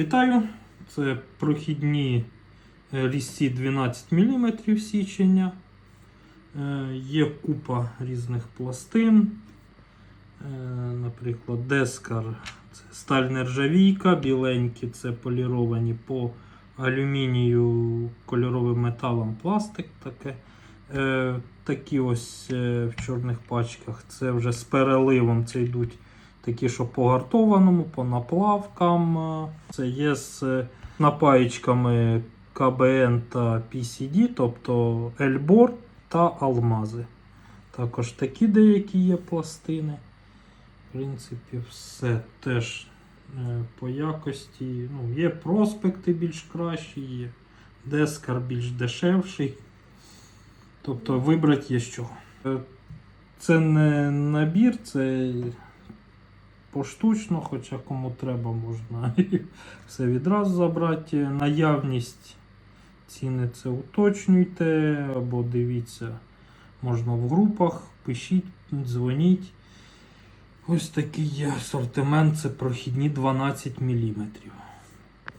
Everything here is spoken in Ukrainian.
Вітаю! Це прохідні різці 12 мм січення. Е, Є купа різних пластин. Е, Наприклад, Дескар це сталь нержавійка, біленькі це поліровані по алюмінію кольоровим металом пластик. Таке. Е, Такі ось в чорних пачках. Це вже з переливом. Це йдуть такі, що по гартованому, по наплавкам. е, Це є з е, напаєчками КБН та PCD, тобто Ельбор та Алмази. Також такі деякі є пластини. В принципі, все теж е, по якості. Ну, є проспекти більш кращі, є дескар більш дешевший. Тобто вибрати є. Е, Це не набір, це поштучно, хоча кому треба, можна все відразу забрати. Наявність ціни це уточнюйте або дивіться, можна в групах, пишіть, дзвоніть. Ось такий є асортимент, це прохідні 12 мм.